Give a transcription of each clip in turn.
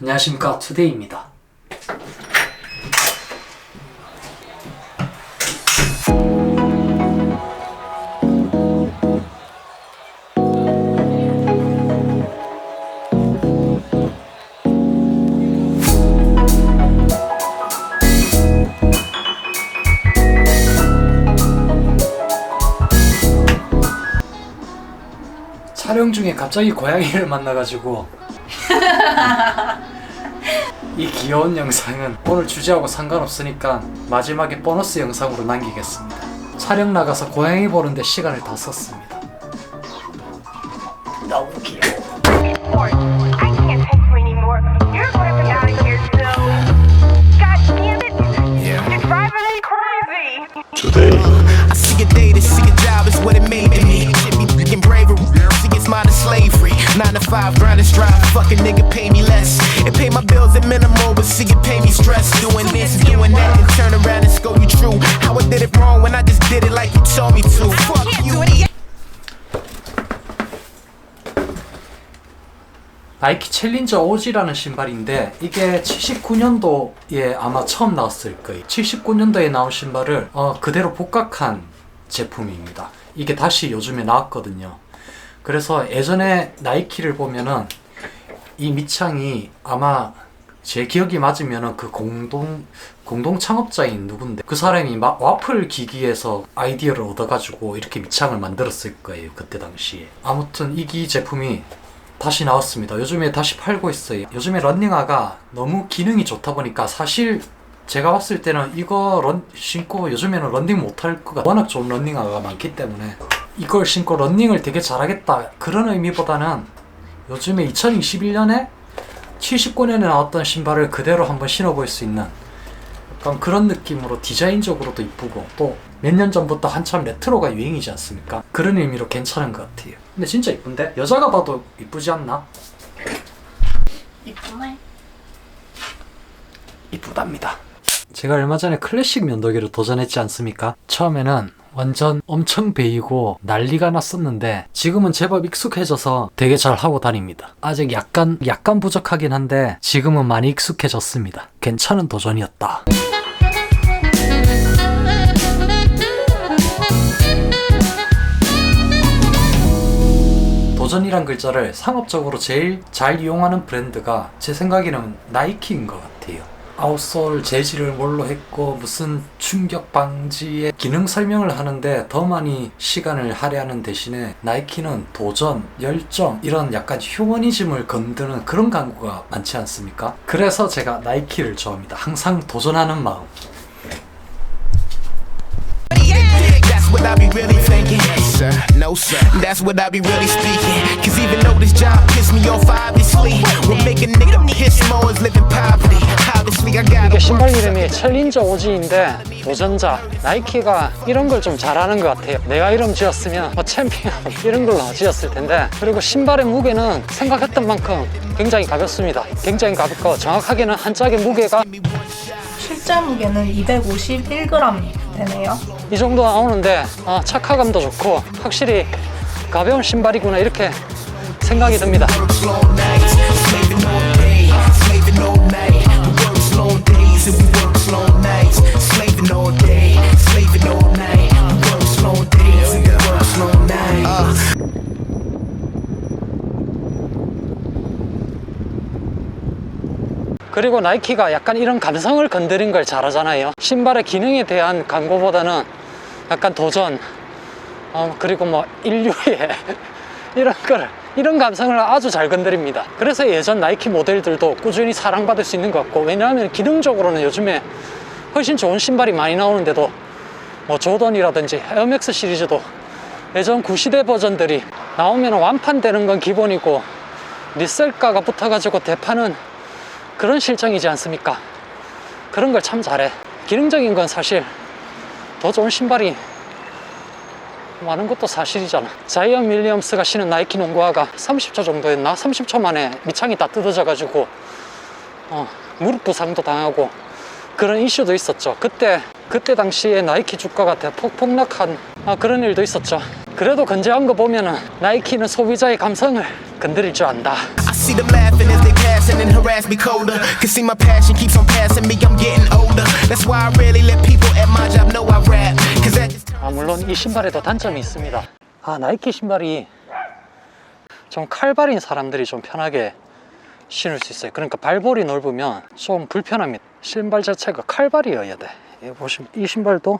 안녕하십니까 투데이입니다. 촬영 중에 갑자기 고양이를 만나가지고 이 귀여운 영상은 오늘 주제하고 상관없으니까 마지막에 보너스 영상으로 남기겠습니다. 촬영 나가서 고양이 보는데 시간을 다 썼습니다. 너무 귀여워. Nine to five, grind and strive. Fucking nigga pay me less. It pay my bills at minimal, but see it pay me stress. Doing this and doing that and turn around and scold you true. How I did it wrong when I just did it like you told me to. Fuck you. 나이키 챌린저 오지라는 신발인데 이게 79년도에 아마 처음 나왔을 거예요. 79년도에 나온 신발을 어, 그대로 복각한 제품입니다. 이게 다시 요즘에 나왔거든요. 그래서 예전에 나이키를 보면은 이 밑창이 아마 제 기억이 맞으면은 그 공동 공동 창업자인 누군데 그 사람이 막 와플 기기에서 아이디어를 얻어가지고 이렇게 밑창을 만들었을 거예요 그때 당시에 아무튼 이기 제품이 다시 나왔습니다. 요즘에 다시 팔고 있어요. 요즘에 런닝화가 너무 기능이 좋다 보니까 사실 제가 봤을 때는 이거 런 신고 요즘에는 런닝 못할 것 같아. 워낙 좋은 런닝화가 많기 때문에 이걸 신고 런닝을 되게 잘하겠다 그런 의미보다는 요즘에 2021년에 79년에 나왔던 신발을 그대로 한번 신어볼 수 있는 약간 그런 느낌으로 디자인적으로도 이쁘고 또 몇 년 전부터 한참 레트로가 유행이지 않습니까? 그런 의미로 괜찮은 것 같아요. 근데 진짜 이쁜데? 여자가 봐도 이쁘지 않나? 이쁘네. 이쁘답니다. 제가 얼마 전에 클래식 면도기를 도전했지 않습니까? 처음에는 완전 엄청 베이고 난리가 났었는데 지금은 제법 익숙해져서 되게 잘 하고 다닙니다. 아직 약간 약간 부족하긴 한데 지금은 많이 익숙해졌습니다. 괜찮은 도전이었다. 도전이란 글자를 상업적으로 제일 잘 이용하는 브랜드가 제 생각에는 나이키인 것 같아요. 아웃솔 재질을 뭘로 했고 무슨 충격 방지의 기능 설명을 하는데 더 많이 시간을 할애하는 대신에 나이키는 도전, 열정 이런 약간 휴머니즘을 건드는 그런 광고가 많지 않습니까? 그래서 제가 나이키를 좋아합니다. 항상 도전하는 마음. What I be really thinking. Sir, no sir. That's what I be really speaking. Cause even though this job piss me off, obviously, what make a nigga piss more is living poverty. 신발. 이름이 챌린저 오지인데 도전자 나이키가 이런 걸 좀 잘하는 것 같아요 내가 이름 지었으면 뭐 챔피언 이런 걸로 지었을 텐데 그리고 신발의 무게는 생각했던 만큼 굉장히 가볍습니다 굉장히 가볍고 정확하게는 한 짝의 무게가 실제 무게는 251g 되네요. 이 정도 나오는데 아, 착화감도 좋고 확실히 가벼운 신발이구나 이렇게 생각이 듭니다 그리고 나이키가 약간 이런 감성을 건드린 걸 잘하잖아요. 신발의 기능에 대한 광고보다는 약간 도전, 어, 그리고 뭐 인류의 이런 걸, 이런 감성을 아주 잘 건드립니다. 그래서 예전 나이키 모델들도 꾸준히 사랑받을 수 있는 것 같고, 왜냐하면 기능적으로는 요즘에 훨씬 좋은 신발이 많이 나오는데도 뭐 조던이라든지 에어맥스 시리즈도 예전 구시대 버전들이 나오면 완판되는 건 기본이고 리셀가가 붙어가지고 대파는 그런 실정이지 않습니까? 그런 걸 참 잘해. 기능적인 건 사실 더 좋은 신발이 많은 것도 사실이잖아. 자이언 윌리엄스가 신은 나이키 농구화가 30초 정도 였나? 30초 만에 밑창이 다 뜯어져 가지고 어, 무릎 부상도 당하고 그런 이슈도 있었죠. 그때 그때 당시에 나이키 주가가 대폭 폭락한 아, 그런 일도 있었죠. 그래도 건재한 거 보면은 나이키는 소비자의 감성을 건드릴 줄 안다. I see them 물론 이 신발에도 단점이 있습니다. 아 나이키 신발이 좀 칼발인 사람들이 좀 편하게 신을 수 있어요. 그러니까 발볼이 넓으면 좀 불편합니다. 신발 자체가 칼발이어야 돼. 이 보시면 이 신발도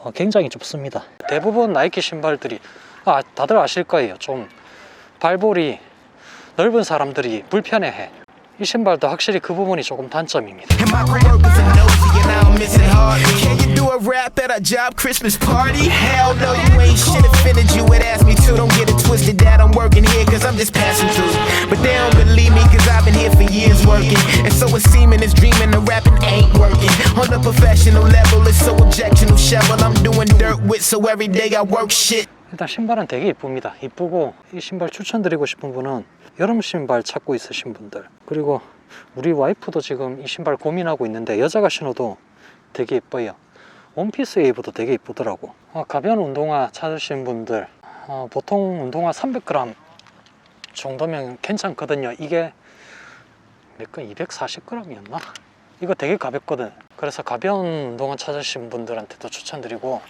어, 굉장히 좁습니다. 대부분 나이키 신발들이 아 다들 아실 거예요. 좀 발볼이 넓은 사람들이 불편해해. 이 신발도 확실히 그 부분이 조금 단점입니다. 일단 신발은 되게 이쁩니다. 이쁘고 이 신발 추천드리고 싶은 분은 여름 신발 찾고 있으신 분들 그리고 우리 와이프도 지금 이 신발 고민하고 있는데 여자가 신어도 되게 이뻐요. 원피스 웨이브도 되게 이쁘더라고. 어, 가벼운 운동화 찾으신 분들 어, 보통 운동화 300g 정도면 괜찮거든요. 이게 몇 건 240g이었나? 이거 되게 가볍거든. 그래서 가벼운 운동화 찾으신 분들한테도 추천드리고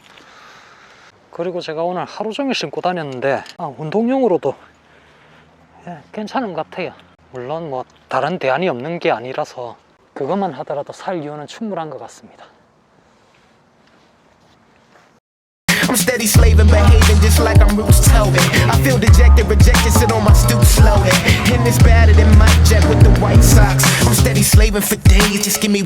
그리고 제가 오늘 하루 종일 신고 다녔는데 아, 운동용으로도 예, 괜찮은 것 같아요. 물론 뭐 다른 대안이 없는 게 아니라서 그것만 하더라도 살 이유는 충분한 것 같습니다. I'm steady slaving, behaving just like I'm Roots Tobin. I feel dejected, rejected, sit on my stoop slowly. And it's better than Mike Jack with the White Sox. I'm steady slaving for days, just give me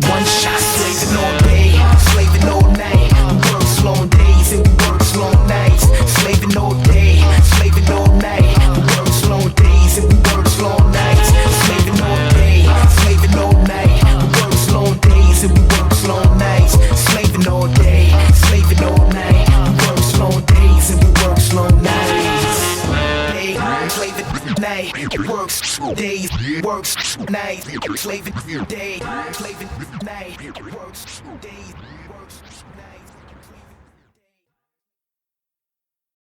slaving night, works days, works night, slaving day, slaving night, works days.